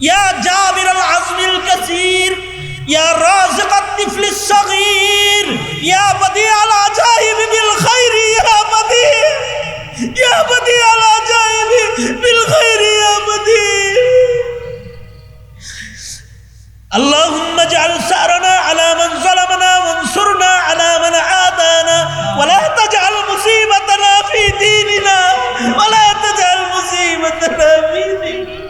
يا جابر العزم الكثير يا رازق الطفل الصغير يا بديع العجائب بالخير يا بديع يا بديع العجائب بالخير يا بديع. اللهم اجعل ثأرنا على من ظلمنا وانصرنا على من عادانا ولا تجعل مصيبتنا في ديننا ولا تجعل مصيبتنا في ديننا.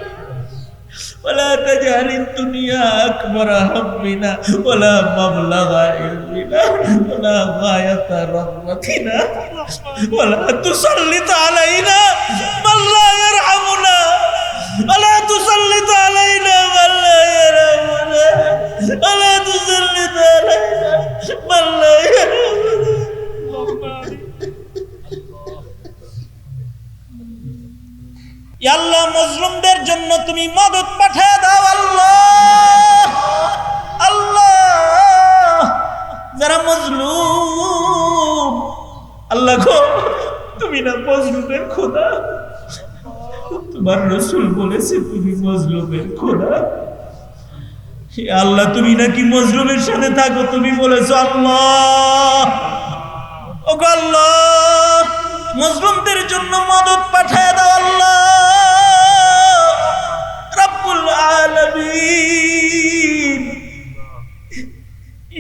ولا تجعل الدنيا أكبر همنا ولا مبلغ علمنا ولا غاية رغبتنا ولا تسلط علينا من لا يرحمنا ولا تسلط علينا من لا يرحمنا ولا تسلط علينا من لا يرحمنا. আল্লাহ, মজলুমদের জন্য তুমি মদত পাঠিয়ে দাও, আল্লাহ। আল্লাহ, যারা মজলুম। আল্লাহ গো, তুমি না মজলুমের খোদা? তোমার রসুল বলেছে তুমি মজলুমের খোদা। আল্লাহ, তুমি নাকি মজলুমের সাথে থাকো, তুমি বলেছ আল্লাহ। ও আল্লাহ। মজলুমদের জন্য মদত পাঠায় দাও আল্লাহ। রাব্বুল আলামিন।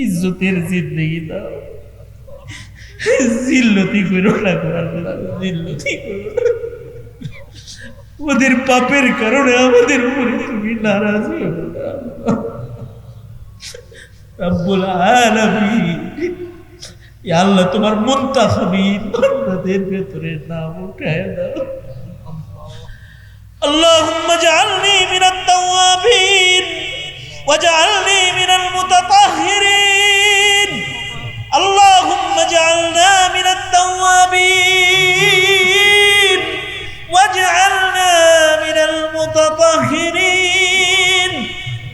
ইজ্জতের জিন্দগি দাও জিল্লতি করো জিল্লতি ওদের পাপের কারণে আমাদের উপরে তুমি নারাজ আল্লাহ। রাব্বুল আলামিন। আল্লাহ তোমার মুনতাখাবিন বান্দাদের ভেতরে নাম উঠায় দাও اللهم اجعلني من التوابين واجعلني من المتطهرين اللهم اجعلنا من التوابين واجعلنا من المتطهرين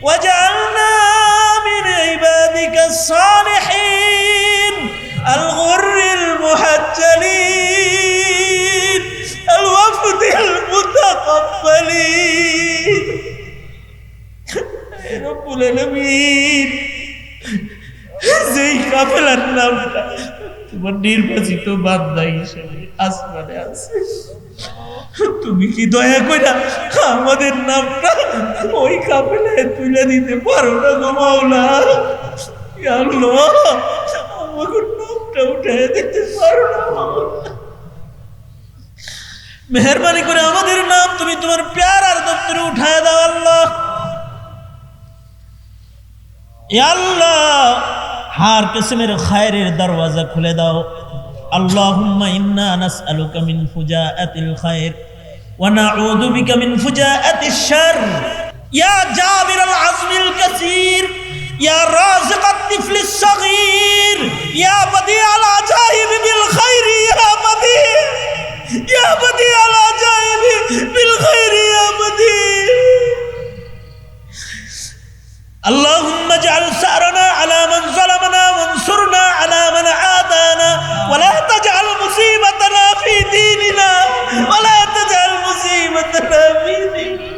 واجعلنا من عبادك الصالحين রব্বুল আলমিন যেই কাফেলার নামটা তোমার নির্বাচিত বান্দা হিসেবে আসমানে আছে। তুমি কি দয়া কইরা আমাদের নামটা ওই কাপেলায় তুলে দিতে পারো না গো মাওলা? আল্লাহ আমাদের নামটা উঠে দিতে পারো না মেহরবানি করে আমাদের নাম তুমি তোমার প্যার আর দপ্তরে উঠায় দাও আল্লাহ। আল্লাহ, হার কিসমের খায়রের দরওয়াজা খুলে দাও। আল্লাহুম্মা ইন্না নাসআলুকা মিন ফুজাআতিল খায়র, ওয়া নাউযু বিকা মিন ফুজাআতিশ শার। ইয়া জাবিরাল আজমিল কাসীর, ইয়া রাযিকাত তিফলিস সাগীর, ইয়া বাদিআল আজাইব বিল খায়র, ইয়া বাদি, ইয়া বাদিআল আজাইব বিল খায়র, ইয়া বাদি। اللهم اجعل ثأرنا على من ظلمنا وانصرنا على من عادانا ولا تجعل مصيبتنا في ديننا ولا تجعل مصيبتنا في ديننا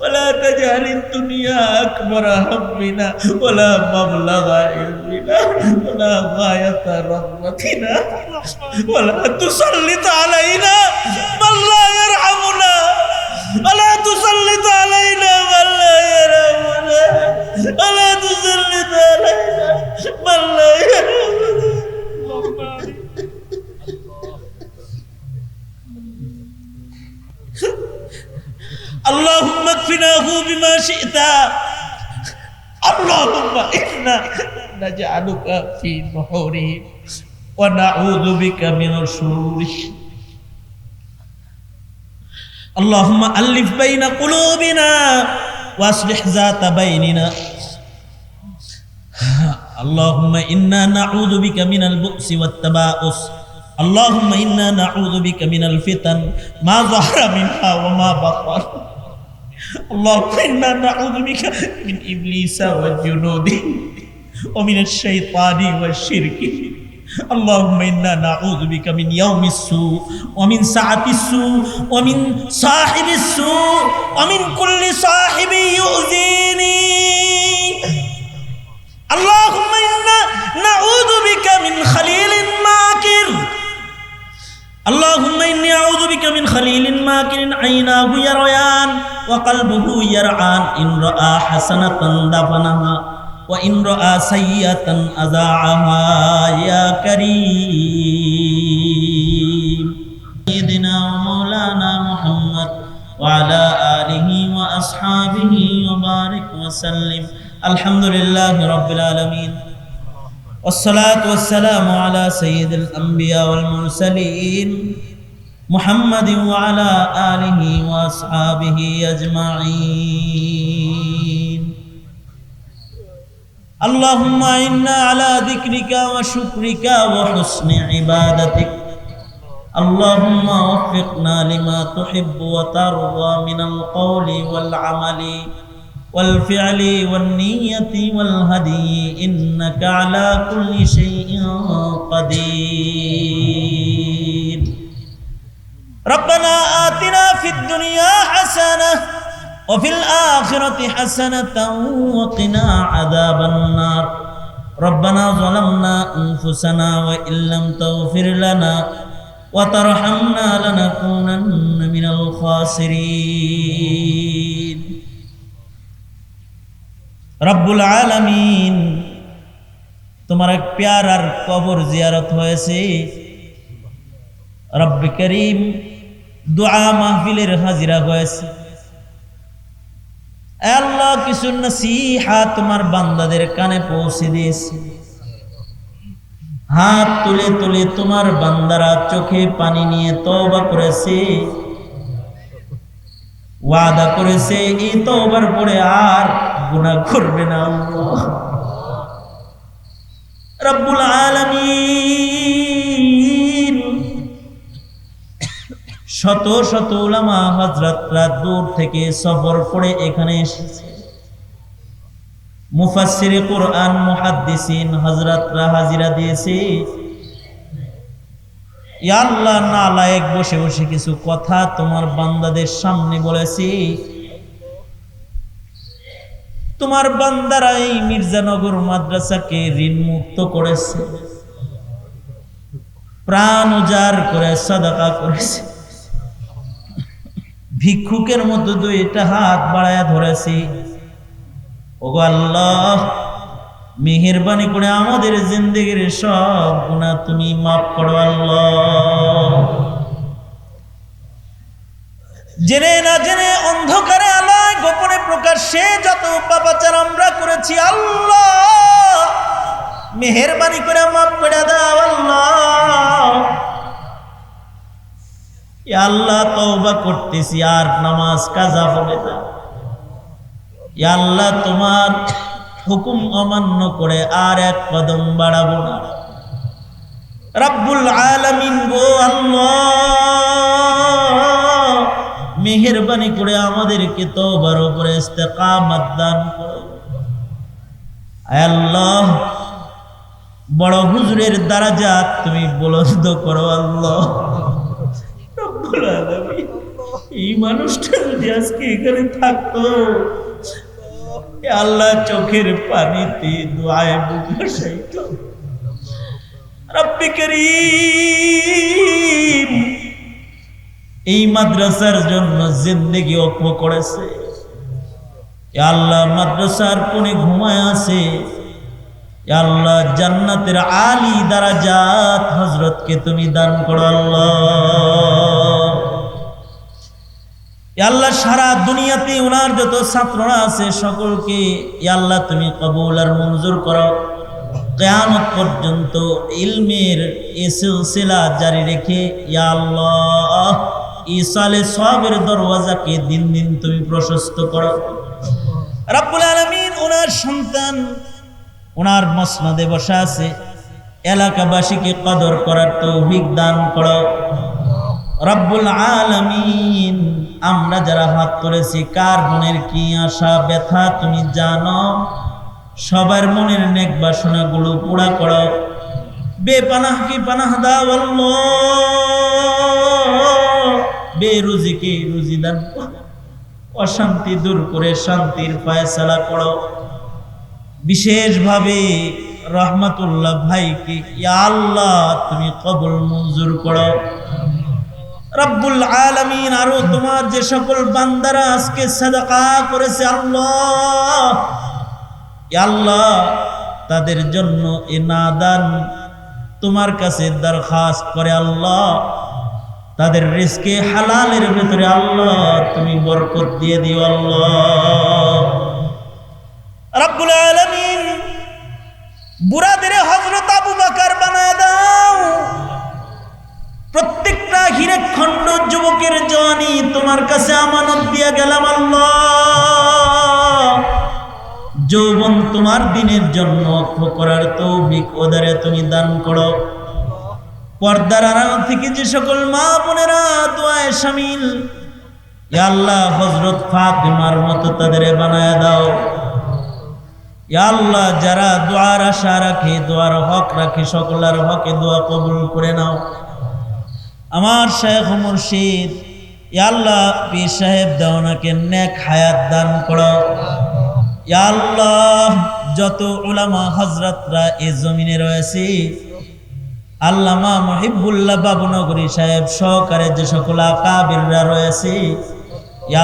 ولا تجعل الدنيا أكبر همنا ولا مبلغ علمنا ولا غاية رغبتنا ولا تسلط علينا من لا يرحمنا ولا تسلط علينا من لا يرحمنا ولا تسلط علينا من لا اللهم اكفناه بما شئت. اللهم إنا نجعلك في نحورهم ونعوذ بك من شرورهم اللهم ألف بين قلوبنا وأصلح ذات بيننا. اللهم إنا نعوذ بك من البؤس والتباؤس. اللهم إنا نعوذ بك من الفتن. ما ظهر منها وما بطن. اللهم إنا نعوذ بك من إبليس وجنوده ومن الشيطان والشرك. اللهم إنا نعوذ بك من يوم السوء ومن ساعة السوء ومن صاحب السوء ومن كل صاحب يؤذيني اللهم إنا نعوذ بك من خليل ماكر اللهم إني أعوذ بك من خليل ماكر عيناه يريان وقلبه يرعان إن رأى حسنة دفنها وإن رأى سيئة أذاعها يا كريم. سيدنا ومولانا محمد وعلى آله وأصحابه وبارك وسلم. الحمد لله رب العالمين. والصلاة والسلام على سيد الأنبياء والمرسلين محمد وعلى آله وأصحابه أجمعين. اللهم إنا على ذكرك وشكرك وحسن عبادتك. اللهم وفقنا لما تحب وترضى من القول والعمل والفعل والنية والهدي. إنك على كل شيء قدير. ربنا آتنا في الدنيا অফিল আখিরতি হাসানাতাও ওয়া কিনা আযাবান নার রব্বানা যালামনা আনফুসানা ওয়া ইল্লাম তাগফির লানা ওয়া তারহামনা লানাকুনান্না মিনাল খাসিরিন। রব্বুল আলামিন, তোমার এক প্যারার কবর জিয়ারত হয়েছে। রব্বে করিম দোয়া মাহফিলের হাজিরা হয়েছে। আল্লাহ কিছু নসিহা তোমার বান্দাদের কানে পৌঁছে দিয়েছে। হাত তুলে তুলে তোমার বান্দারা চোখে পানি নিয়ে তওবা করেছে। ওয়াদা করেছে, এই তওবার পরে আর গুনাহ করবে না রব্বুল আলামিন শত শত উলামা হযরতরা দূর থেকে সফর করে এখানে এসেছে। মুফাসসিরে কোরআন, মুহাদ্দিসিন হযরতরা হাজিরা দিয়েছে। আল্লাহ নালায়েক বসে বসে কিছু কথা তোমার বান্দাদের সামনে বলেছি। তোমার বান্দারা এই মির্জানগর মাদ্রাসাকে ঋণ মুক্ত করেছে। প্রাণ উজাড় করে সাদাকা করেছে। ভিক্ষুকের মতো দুইটা হাত বাড়ায়া ধরেছি। ওগো আল্লাহ, মেহেরবানি করে আমাদের জিন্দগির সব গুণা তুমি মাফ করো আল্লাহ। জেনে না জেনে অন্ধকারে আলায় গোপনে প্রকাশ্যে যত পাপাচার আমরা করেছি, আল্লাহ, মেহেরবানি করে মাফ করে দাও আল্লাহ। আল্লাহ তওবা করতেছি, আর নামাজ কাজা হবে না। আল্লাহ তোমার হুকুম অমান্য করে আর এক কদম বাড়াবো না। রব্বুল আলামিন গো আল্লাহ, মেহেরবানি করে আমাদেরকে তওবার উপরে ইস্তেকামত দান করো। আল্লাহ, বড় হুজুরের দারাজাত তুমি বুলন্দ করো আল্লাহ। এই মানুষটা যদি আজকে এখানে থাকতো আল্লাহ চোখের পানিতে দোয়ায় বুক এই মাদ্রাসার জন্য জিন্দগি অক্ষ করেছে। আল্লাহ মাদ্রাসার কোণে ঘুমায় আছে। আল্লাহ জান্নাতের আলী দ্বারা জাত হজরতকে তুমি দান করো, আল্লাহ। আল্লাহ সারা দুনিয়াতে ওনার যত ছাত্ররা আছে সকলকে আল্লাহ তুমি কবুল আর মঞ্জুর করো। কেয়ামত পর্যন্ত ইলমের এ সিলসিলা জারি রেখে আল্লাহ ইসালে সবের দরওয়াজাকে দিন দিন তুমি প্রশস্ত করো। রাব্বুল আলামিন ওনার সন্তান ওনার মসনদে বসা আছে। এলাকাবাসীকে কদর করার তৌফিক দান করো। রব্বুল আলামিন আমরা যারা হাত তুলেছি, কার মনের কি আশা, ব্যথা তুমি জানো? সবার মনের নেক বাসনাগুলো পুরা করো। বেপানাহ কি পানাহ দাও আল্লাহ? বেরুজিকে রুজি দান অশান্তি দূর করে শান্তির ফায়সালা করো। বিশেষভাবে রহমাতুল্লাহ ভাইকে আল্লাহ তুমি কবল মঞ্জুর করো। রব্বুল আলমিন আরও তোমার যে সকল বান্দারা আজকে সাদাকা করেছে, আল্লাহ। আল্লাহ, তাদের জন্য এ নাদান তোমার কাছে দরখাস্ত করে, আল্লাহ। তাদের রিস্কে হালালের ভেতরে, আল্লাহ, তুমি বরকত দিয়ে দিও, আল্লাহ। তোমার দিনের জন্য অক্ষ করার তৌফিক ওদারে তুমি দান করো। পর্দার আড়াল থেকে যে সকল মা বোনেরা দোয়ায় ইয়া আল্লাহ হজরত ফাতিমার মতো তাদের বানায় দাও। আল্লাহ যারা দোয়ার আশা রাখে, দোয়ার হক রাখে, সকলার হকে দোয়া কবুল করে নাও। আমার শেখ মুর্শিদ আল্লাহ পীর সাহেব দেওনাকে নেক হায়াত দান করো। আল্লাহ, যত উলামা হজরতরা এ জমিনে রয়েছে, আল্লামা মহিবুল্লাহ বাবুনগরী সাহেব সহকারে যে সকল আকাবিররা রয়েছে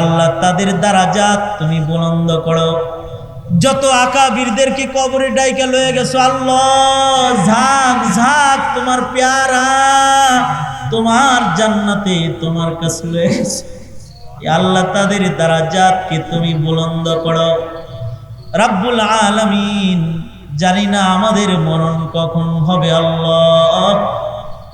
আল্লাহ, তাদের দ্বারা জাত তুমি বুলন্দ করো। যত আকাবিরদেরকে কবরে ডাইকা লয়ে গেছো, আল্লাহ, ঝাঁক ঝাঁক তোমার প্যারা, তোমার জান্নাতে তোমার কাছে ইয়া আল্লাহ, তাদের দ্বারা জাতকে তুমি বুলন্দ করো। রাব্বুল আলামিন জানি না আমাদের মরণ কখন হবে আল্লাহ।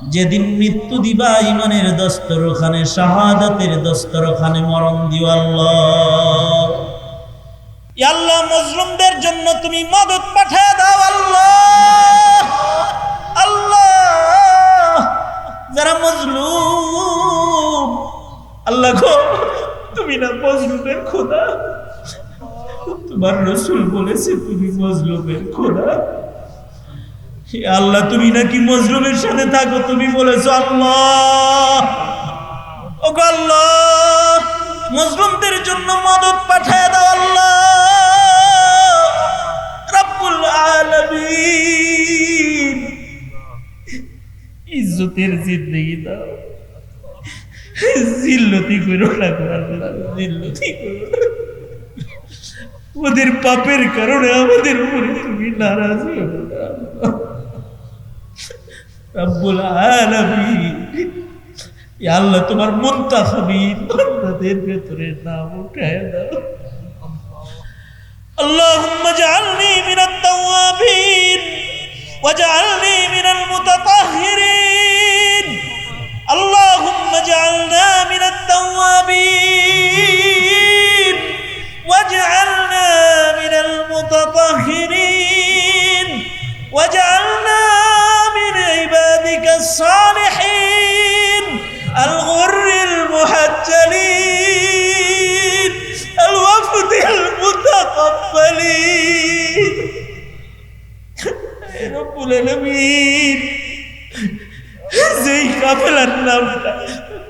যেদিন মৃত্যু দিবা ইমানের দস্তরখানে, শাহাদাতের দস্তরখানে মরণ দিও আল্লাহ। আল্লাহ জন্য তুমি মদত পাঠায় দাও আল্লাহ। আল্লাহ, যারা মজলুম, আল্লাহ তুমি না মজলুমের খোদা? তোমার রসুল বলেছে, তুমি মজলুমের খোদা? আল্লাহ, তুমি নাকি মজলুমের সাথে থাকো? তুমি বলেছ, আল্লাহ। ও আল্লাহ, মজলুমদের জন্য মদত পাঠায় দাও আল্লাহ। রব্বুল আলামিন। ইজ্জতের জিন্দগি দাও। জিল্লতি করো না আল্লাহ, জিল্লতি করো। ওদের পাপের কারণে আমাদের উপরে তুমি নারাজ হও না আল্লাহ। রব্বুল আলামিন ইয়া আল্লাহ তোমার মুনতাখাবিন বান্দাদের ভেতরে নাম উঠায় দাও اللهم اجعلني من التوابين واجعلني من المتطهرين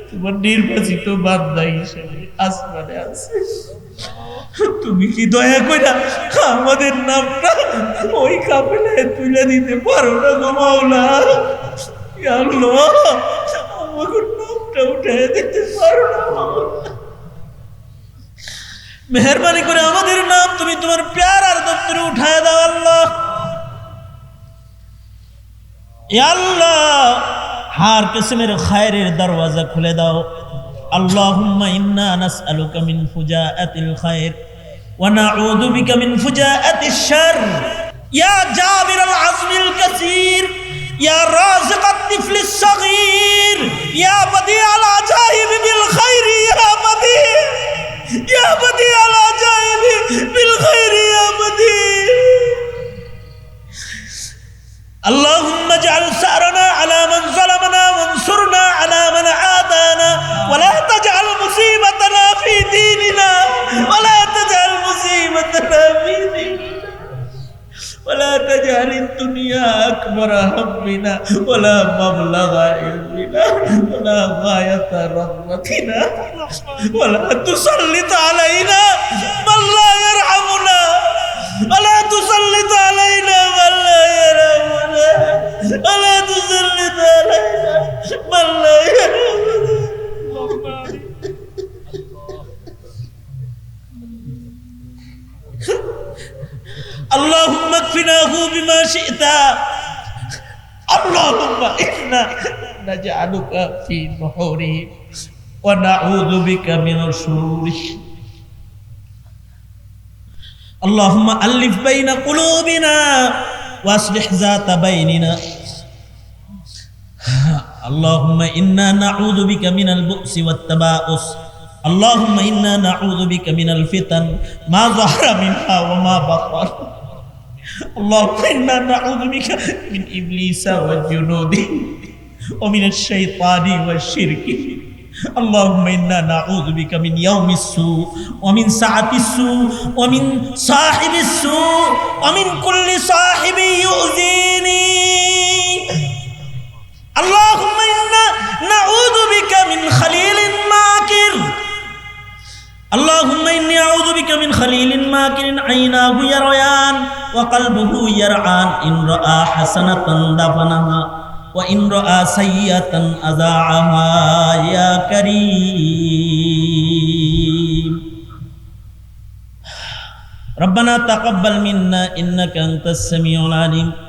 তোমার নির্বাচিত বান্দা হিসেবে আসমানে আছে। তুমি কি দয়া কইরা আমাদের নামটা ওই কাফেলায় তুলে দিতে পারো না গো মাওলা? আমাকে নামটা উঠে দিতে পারো না মেহরবানি করে আমাদের নাম তুমি তোমার প্যার আর দপ্তরে উঠায় দাও আল্লাহ। আল্লাহ হার কিসমের খায়রের দরওয়াজা খুলে দাও। আল্লাহুম্মা ইন্না নাসআলুকা মিন ফুজাআতিল খায়র, ওয়া নাউযু বিকা মিন ফুজাআতিশ শার। ইয়া জাবিরাল আজমিল কাসীর, ইয়া রাযিকাত তিফলিস সাগীর وانصرنا على من عادانا. ولا تجعل مصيبتنا في ديننا. ولا تجعل مصيبتنا في ديننا. ولا تجعل الدنيا أكبر همنا. ولا مبلغ علمنا. ولا غاية رغبتنا. ولا تسلط علينا من لا يرحمنا. ولا تسلط علينا من لا يرحمنا. ولا تسلط علينا من لا اللهم اكفناه بما شئت. اللهم إنا نجعلك في نحورهم ونعوذ بك من شرورهم اللهم ألف بين قلوبنا وأصلح ذات بيننا. اللهم إنا نعوذ بك من البؤس والتباؤس. اللهم إنا نعوذ بك من الفتن. ما ظهر منها وما بطن. اللهم إنا نعوذ بك من إبليس وجنوده ومن الشيطان والشرك. اللهم إنا نعوذ بك من يوم السوء ومن سعة السوء ومن صاحب السوء ومن كل صاحب يؤذيني. اللهم إنا نعوذ بك من خليل ماكر. اللهم إني أعوذ بك من خليل ماكر. عيناه يريان وقلبه يرعان. إن رأى حسنة دفنها وإن رأى سيئة أذاعها. يا كريم. ربنا تقبل منا إنك أنت السميع العليم.